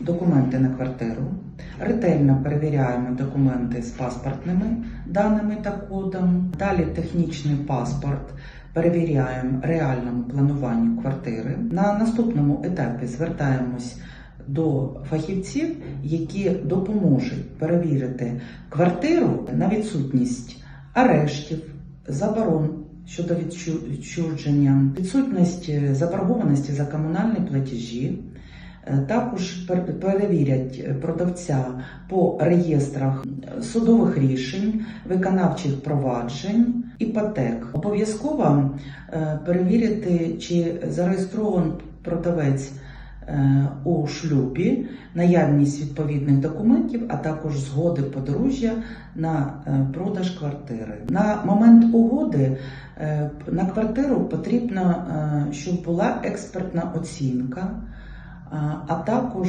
документи на квартиру, ретельно перевіряємо документи з паспортними даними та кодом. Далі технічний паспорт. Перевіряємо реальному плануванню квартири. На наступному етапі звертаємось до фахівців, які допоможуть перевірити квартиру на відсутність арештів, заборон щодо відчу- відчуження, відсутність е, заборгованості за комунальні платежі. Е, Також пер- перевірять е, продавця по реєстрах е, судових рішень, виконавчих проваджень, іпотек. Обов'язково перевірити, чи зареєстрований продавець у шлюбі, наявність відповідних документів, а також згоди подружжя на продаж квартири. На момент угоди на квартиру потрібно, щоб була експертна оцінка, а також